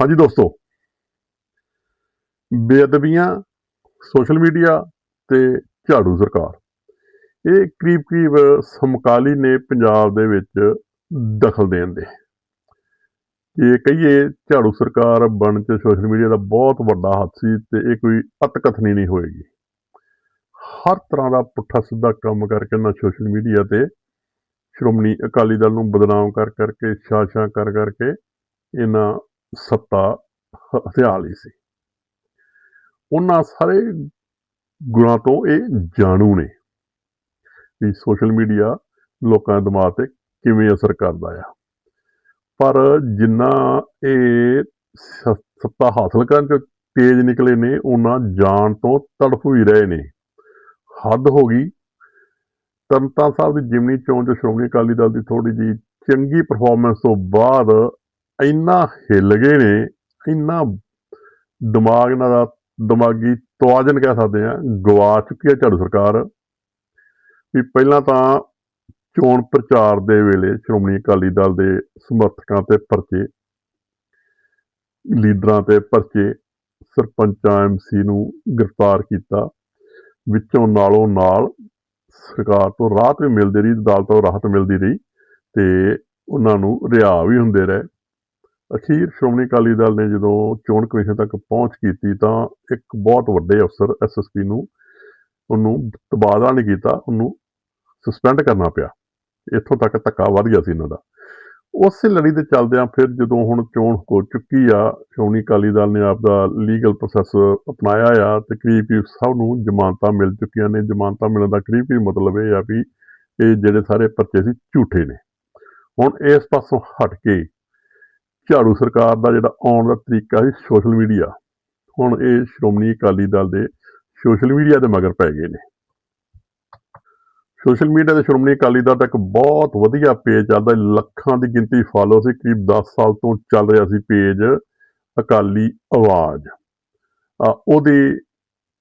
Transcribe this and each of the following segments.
ਹਾਂਜੀ ਦੋਸਤੋ, ਬੇਅਦਬੀਆਂ, social media ਤੇ ਝਾੜੂ ਸਰਕਾਰ। ਇਹ ਕਰੀਬ ਕਰੀਬ ਸਮਕਾਲੀ ਨੇ ਪੰਜਾਬ ਦੇ ਵਿੱਚ ਦਖਲ ਦੇਣ ਦੇ। ਜੇ ਕਹੀਏ ਝਾੜੂ ਸਰਕਾਰ ਬਣ ਚ ਸੋਸ਼ਲ ਮੀਡੀਆ ਦਾ ਬਹੁਤ ਵੱਡਾ ਹੱਥ ਸੀ ਤੇ ਇਹ ਕੋਈ ਅਤਕਥਨੀ ਨਹੀਂ ਹੋਏਗੀ। ਹਰ ਤਰ੍ਹਾਂ ਦਾ ਪੁੱਠਾ ਸਿੱਧਾ ਕੰਮ ਕਰਕੇ ਨਾ ਸੋਸ਼ਲ ਮੀਡੀਆ ਤੇ ਸ਼੍ਰੋਮਣੀ ਅਕਾਲੀ ਦਲ ਨੂੰ ਬਦਨਾਮ ਕਰ ਕਰਕੇ, ਛਾਛਾਂ ਕਰ ਕਰਕੇ ਇਹਨਾਂ ਸੱਤਾ ਹ- ਹਥਿਆ ਲਈ ਸੀ। ਉਹਨਾਂ ਸਾਰੇ ਗੁਣਾਂ ਤੋਂ ਇਹ ਜਾਣੂ ਨੇ ਵੀ ਸੋਸ਼ਲ ਮੀਡੀਆ ਲੋਕਾਂ ਦੇ ਦਿਮਾਗ ਤੇ ਕਿਵੇਂ ਅਸਰ ਕਰਦਾ ਆ। ਪਰ ਜਿੰਨਾ ਇਹ ਸ- ਸੱਤਾ ਹਾਸਲ ਕਰਨ ਚ ਤੇਜ਼ ਨਿਕਲੇ ਨੇ, ਉਹਨਾਂ ਜਾਣ ਤੋਂ ਤੜਫ ਵੀ ਰਹੇ ਨੇ। ਹੱਦ ਹੋ ਗਈ। ਤਰਨਤਾਰਨ ਸਾਹਿਬ ਦੀ ਜਿਮਨੀ ਚੋਣ ਚ ਸ਼੍ਰੋਮਣੀ ਅਕਾਲੀ ਦਲ ਦੀ ਥੋੜੀ ਜੀ ਚੰਗੀ ਪਰਫਾਰਮੈਂਸ ਤੋਂ ਬਾਅਦ ਇੰਨਾ ਹਿੱਲ ਗਏ ਨੇ, ਇੰਨਾ ਦਿਮਾਗ ਇਹਨਾਂ ਦਾ ਦਿਮਾਗੀ ਤਵਾਜ਼ਨ ਕਹਿ ਸਕਦੇ ਆ ਗਵਾ ਚੁੱਕੀ ਹੈ ਝਾੜੂ ਸਰਕਾਰ ਵੀ ਪਹਿਲਾਂ ਤਾਂ ਚੋਣ ਪ੍ਰਚਾਰ ਦੇ ਵੇਲੇ ਸ਼੍ਰੋਮਣੀ ਅਕਾਲੀ ਦਲ ਦੇ ਸਮਰਥਕਾਂ ਤੇ ਪਰਚੇ, ਲੀਡਰਾਂ ਤੇ ਪਰਚੇ, ਸਰਪੰਚਾਂ ਐਮਸੀ ਨੂੰ ਗ੍ਰਿਫਤਾਰ ਕੀਤਾ, ਵਿੱਚੋਂ ਨਾਲੋਂ ਨਾਲ ਸਰਕਾਰ ਤੋਂ ਰਾਹਤ ਵੀ ਮਿਲਦੀ ਰਹੀ, ਅਦਾਲਤ ਤੋਂ ਰਾਹਤ ਮਿਲਦੀ ਰਹੀ ਤੇ ਉਹਨਾਂ ਨੂੰ ਰਿਹਾ ਵੀ ਹੁੰਦੇ ਰਹੇ। ਅਖੀਰ ਸ਼੍ਰੋਮਣੀ ਅਕਾਲੀ ਦਲ ਨੇ ਜਦੋਂ ਚੋਣ ਕਮਿਸ਼ਨ ਤੱਕ ਪਹੁੰਚ ਕੀਤੀ ਤਾਂ ਇੱਕ ਬਹੁਤ ਵੱਡੇ ਅਫਸਰ ਐਸਐਸਪੀ ਨੂੰ, ਉਹਨੂੰ ਤਬਾਦਲਾ ਨਹੀਂ ਕੀਤਾ, ਉਹਨੂੰ ਸਸਪੈਂਡ ਕਰਨਾ ਪਿਆ। ਇੱਥੋਂ ਤੱਕ ਧੱਕਾ ਵੱਧ ਗਿਆ ਸੀ ਇਹਨਾਂ ਦਾ। ਉਸੇ ਲੜੀ ਦੇ ਚੱਲਦਿਆਂ ਫਿਰ ਜਦੋਂ ਹੁਣ ਚੋਣ ਹੋ ਚੁੱਕੀ ਆ, ਸ਼੍ਰੋਮਣੀ ਅਕਾਲੀ ਦਲ ਨੇ ਆਪਦਾ ਲੀਗਲ ਪ੍ਰੋਸੈਸ ਅਪਣਾਇਆ ਆ ਤੇ ਕਰੀਬ ਕਰੀਬ ਸਭ ਨੂੰ ਜ਼ਮਾਨਤਾਂ ਮਿਲ ਚੁੱਕੀਆਂ ਨੇ। ਜ਼ਮਾਨਤਾਂ ਮਿਲਣ ਦਾ ਕਰੀਬ ਕਰੀਬ ਮਤਲਬ ਇਹ ਆ ਵੀ ਇਹ ਜਿਹੜੇ ਸਾਰੇ ਪਰਚੇ ਸੀ ਝੂਠੇ ਨੇ। ਹੁਣ ਇਸ ਪਾਸੋਂ ਹਟ ਕੇ ਝਾੜੂ ਸਰਕਾਰ ਦਾ ਜਿਹੜਾ ਆਉਣ ਦਾ ਤਰੀਕਾ ਸੀ ਸੋਸ਼ਲ ਮੀਡੀਆ। ਹੁਣ ਇਹ ਸ਼੍ਰੋਮਣੀ ਅਕਾਲੀ ਦਲ ਦੇ ਸੋਸ਼ਲ ਮੀਡੀਆ ਦੇ ਮਗਰ ਪੈ ਗਏ ਨੇ। ਸੋਸ਼ਲ ਮੀਡੀਆ ਤੇ ਸ਼੍ਰੋਮਣੀ ਅਕਾਲੀ ਦਲ ਦਾ ਇੱਕ ਬਹੁਤ ਵਧੀਆ ਪੇਜ ਚੱਲਦਾ ਲੱਖਾਂ ਦੀ ਗਿਣਤੀ ਫਾਲੋ ਸੀ। ਕਰੀਬ 10 ਸਾਲ ਤੋਂ ਚੱਲ ਰਿਹਾ ਸੀ ਪੇਜ ਅਕਾਲੀ ਆਵਾਜ਼। ਆ ਉਹਦੇ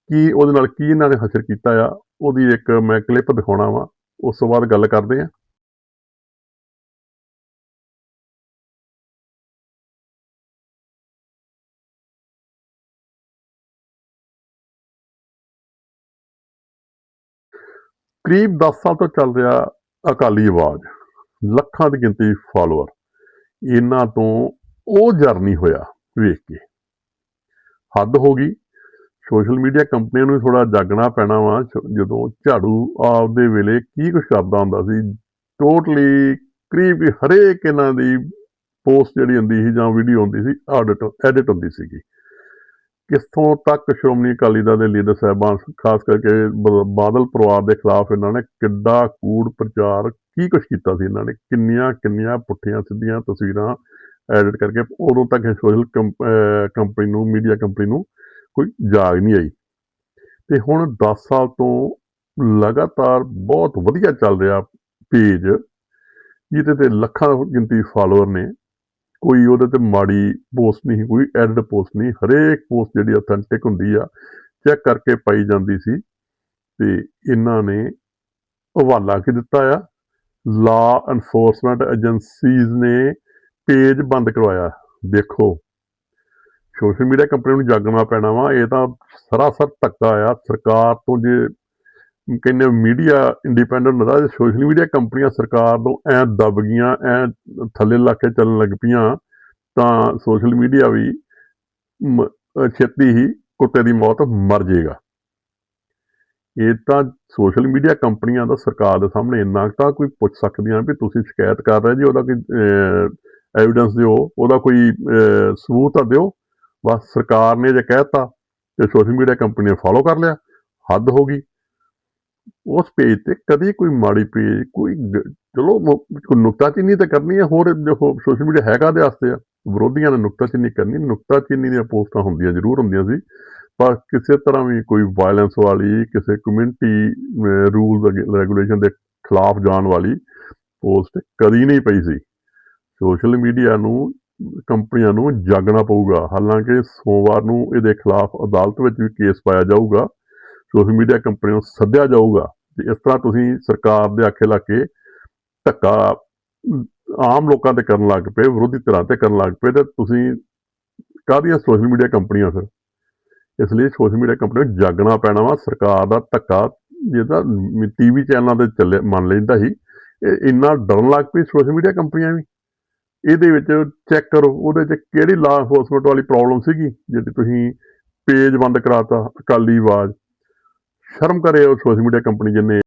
ਕੀ, ਉਹਦੇ ਨਾਲ ਕੀ ਇਹਨਾਂ ਨੇ ਹਸਰ ਕੀਤਾ ਆ, ਉਹਦੀ ਇੱਕ ਮੈਂ ਕਲਿੱਪ ਦਿਖਾਉਣਾ ਵਾ। ਉਸ ਤੋਂ ਬਾਅਦ ਗੱਲ ਕਰਦੇ ਆ। ਕਰੀਬ 10 ਸਾਲ ਤੋਂ ਚੱਲ ਰਿਹਾ ਅਕਾਲੀ ਆਵਾਜ਼, ਲੱਖਾਂ ਦੀ ਗਿਣਤੀ ਫਾਲੋਅਰ ਇਹਨਾਂ ਤੋਂ ਉਹ ਜਰਨੀ ਹੋਇਆ ਵੇਖ ਕੇ। ਹੱਦ ਹੋ ਗਈ, ਸੋਸ਼ਲ ਮੀਡੀਆ ਕੰਪਨੀਆਂ ਨੂੰ ਥੋੜਾ ਜਾਗਣਾ ਪੈਣਾ ਵਾ ਸ਼- ਜਦੋਂ ਝਾੜੂ ਆਪਦੇ ਵੇਲੇ ਕੀ ਕੁਛ ਕਰਦਾ ਹੁੰਦਾ ਸੀ ਟੋਟਲੀ ਕਰੀਬ ਹਰੇਕ ਇਹਨਾਂ ਦੀ ਪੋਸਟ ਜਿਹੜੀ ਹੁੰਦੀ ਸੀ ਜਾਂ ਵੀਡੀਓ ਹੁੰਦੀ ਸੀ ਆਡਿਟ ਐਡਿਟ ਹੁੰਦੀ ਸੀਗੀ। ਕਿੱਥੋਂ ਤੱਕ ਸ਼੍ਰੋਮਣੀ ਅਕਾਲੀ ਦਲ ਦੇ ਲੀਡਰ ਸਾਹਿਬਾਨ ਖਾਸ ਕਰਕੇ ਬਾਦਲ ਪਰਿਵਾਰ ਦੇ ਖਿਲਾਫ ਇਹਨਾਂ ਨੇ ਕਿੱਡਾ ਕੂੜ ਪ੍ਰਚਾਰ ਕੀ ਕੁਛ ਕੀਤਾ ਸੀ ਇਹਨਾਂ ਨੇ? ਕਿੰਨੀਆਂ ਕਿੰਨੀਆਂ ਪੁੱਠੀਆਂ ਸਿੱਧੀਆਂ ਤਸਵੀਰਾਂ ਐਡਿਟ ਕਰਕੇ ਉਦੋਂ ਤੱਕ ਸੋਸ਼ਲ ਕੰਪਨੀ ਨੂੰ ਮੀਡੀਆ ਕੰਪਨੀ ਨੂੰ ਕੋਈ ਜਾਗ ਨਹੀਂ ਆਈ। ਤੇ ਹੁਣ 10 ਸਾਲ ਤੋਂ ਲਗਾਤਾਰ ਬਹੁਤ ਵਧੀਆ ਚੱਲ ਰਿਹਾ ਪੇਜ, ਜਿਹਦੇ ਤੇ ਲੱਖਾਂ ਗਿਣਤੀ ਫਾਲੋਅਰ ਨੇ। ਕੋਈ ਉਹਦੇ ਤੇ ਮਾੜੀ ਪੋਸਟ ਨਹੀਂ, ਕੋਈ ਐਡਿਟ ਪੋਸਟ ਨਹੀਂ, ਹਰੇਕ ਪੋਸਟ ਜਿਹੜੀ ਅਥੈਂਟਿਕ ਹੁੰਦੀ ਆ ਚੈੱਕ ਕਰਕੇ ਪਾਈ ਜਾਂਦੀ ਸੀ ਤੇ ਇਹਨਾਂ ਨੇ ਹਵਾਲਾ ਕੀ ਦਿੱਤਾ ਆ? ਲਾ ਐਨਫੋਰਸਮੈਂਟ ਏਜੰਸੀਜ਼ ਨੇ ਪੇਜ ਬੰਦ ਕਰਵਾਇਆ। ਦੇਖੋ ਸੋਸ਼ਲ ਮੀਡੀਆ ਕੰਪਨੀ ਨੂੰ ਜਾਗਣਾ ਪੈਣਾ ਵਾ, ਇਹ ਤਾਂ ਸਰਾਸਰ ਧੱਕਾ ਆ, ਸਰਕਾਰ ਤੋਂ ਜੇ ਕਹਿੰਦੇ ਮੀਡੀਆ ਇੰਡੀਪੈਂਡੈਂਟ ਹੁੰਦਾ ਸੋਸ਼ਲ ਮੀਡੀਆ ਕੰਪਨੀਆਂ ਸਰਕਾਰ ਤੋਂ ਐ ਦਬ ਗਈਆਂ, ਐ ਥੱਲੇ ਲੱਗ ਕੇ ਚੱਲਣ ਲੱਗ ਪਈਆਂ, ਤਾਂ ਸੋਸ਼ਲ ਮੀਡੀਆ ਵੀ ਮ- ਛੇਤੀ ਹੀ ਕੁੱਤੇ ਦੀ ਮੌਤ ਮਰ ਜਾਏਗਾ। ਇਹ ਤਾਂ ਸੋਸ਼ਲ ਮੀਡੀਆ ਕੰਪਨੀਆਂ ਦਾ ਸਰਕਾਰ ਦੇ ਸਾਹਮਣੇ ਇੰਨਾ ਕੁ ਤਾਂ ਕੋਈ ਪੁੱਛ ਸਕਦੀਆਂ ਵੀ ਤੁਸੀਂ ਸ਼ਿਕਾਇਤ ਕਰ ਰਹੇ ਜੀ, ਉਹਦਾ ਕੋਈ ਐਵੀਡੈਂਸ ਦਿਓ, ਉਹਦਾ ਕੋਈ ਸਬੂਤ ਤਾਂ ਦਿਓ। ਬਸ ਸਰਕਾਰ ਨੇ ਜੇ ਕਹਿਤਾ ਤੇ ਸੋਸ਼ਲ ਮੀਡੀਆ ਕੰਪਨੀ ਨੇ ਫਾਲੋ ਕਰ ਲਿਆ, ਹੱਦ ਹੋ ਗਈ। ਉਸ ਪੇਜ ਤੇ ਕਦੇ ਕੋਈ ਮਾੜੀ ਪੇਜ, ਕੋਈ ਗ- ਚਲੋ ਮ- ਕੋਈ ਨੁਕਤਾਚੀਨੀ ਤਾਂ ਕਰਨੀ ਹੈ ਹੋਰ ਦੇਖੋ ਸੋਸ਼ਲ ਮੀਡੀਆ ਹੈਗਾ ਦੇ ਵਾਸਤੇ ਆ। ਵਿਰੋਧੀਆਂ ਨੇ ਨੁਕਤਾਚੀਨੀ ਕਰਨੀ ਨੁਕਤਾਚੀਨੀ ਦੀਆਂ ਪੋਸਟਾਂ ਹੁੰਦੀਆਂ, ਜ਼ਰੂਰ ਹੁੰਦੀਆਂ ਸੀ। ਪਰ ਕਿਸੇ ਤਰ੍ਹਾਂ ਵੀ ਕੋਈ ਵਾਇਲੈਂਸ ਵਾਲੀ, ਕਿਸੇ ਕਮਿਊਨਿਟੀ ਰੂਲ ਰੈਗੂਲੇਸ਼ਨ ਦੇ ਖਿਲਾਫ ਜਾਣ ਵਾਲੀ ਪੋਸਟ ਕਦੀ ਨਹੀਂ ਪਈ ਸੀ। ਸੋਸ਼ਲ ਮੀਡੀਆ ਨੂੰ, ਕੰਪਨੀਆਂ ਨੂੰ ਜਾਗਣਾ ਪਊਗਾ। ਹਾਲਾਂਕਿ ਸੋਮਵਾਰ ਨੂੰ ਇਹਦੇ ਖਿਲਾਫ ਅਦਾਲਤ ਵਿੱਚ ਵੀ ਕੇਸ ਪਾਇਆ ਜਾਊਗਾ। ਸੋਸ਼ਲ ਮੀਡੀਆ ਕੰਪਨੀ ਨੂੰ ਸੱਦਿਆ ਜਾਊਗਾ ਤੇ ਇਸ ਤਰ੍ਹਾਂ ਤੁਸੀਂ ਸਰਕਾਰ ਦੇ ਆਖੇ ਲਾ ਕੇ ਧੱਕਾ ਆਮ ਲੋਕਾਂ ਤੇ ਕਰਨ ਲੱਗ ਪਏ, ਵਿਰੋਧੀ ਧਿਰਾਂ ਤੇ ਕਰਨ ਲੱਗ ਪਏ ਤੇ ਤੁਸੀਂ ਕਾਹਦੀਆਂ ਸੋਸ਼ਲ ਮੀਡੀਆ ਕੰਪਨੀਆਂ ਫਿਰ? ਇਸ ਲਈ ਸੋਸ਼ਲ ਮੀਡੀਆ ਕੰਪਨੀਆਂ ਨੂੰ ਜਾਗਣਾ ਪੈਣਾ ਵਾ, ਸਰਕਾਰ ਦਾ ਧੱਕਾ ਜਿਹਦਾ ਟੀਵੀ ਚੈਨਲਾਂ ਤੇ ਚੱਲੇ ਮੰਨ ਲੈਂਦਾ ਸੀ, ਇਹ ਇੰਨਾ ਡਰਨ ਲੱਗ ਪਈ ਸੋਸ਼ਲ ਮੀਡੀਆ ਕੰਪਨੀਆਂ ਵੀ। ਇਹਦੇ ਵਿੱਚ ਚੈੱਕ ਕਰੋ, ਉਹਦੇ 'ਚ ਕਿਹੜੀ ਲਾ ਇਨਫੋਰਸਮੈਂਟ ਵਾਲੀ ਪ੍ਰੋਬਲਮ ਸੀਗੀ, ਜਿਹੜੀ ਤੁਸੀਂ ਪੇਜ ਬੰਦ ਕਰਾਤਾ, ਅਕਾਲੀ ਆਵਾਜ਼। ਸ਼ਰਮ ਕਰੇ ਉਹ ਸੋਸ਼ਲ ਮੀਡੀਆ ਕੰਪਨੀ ਜਿੰਨੇ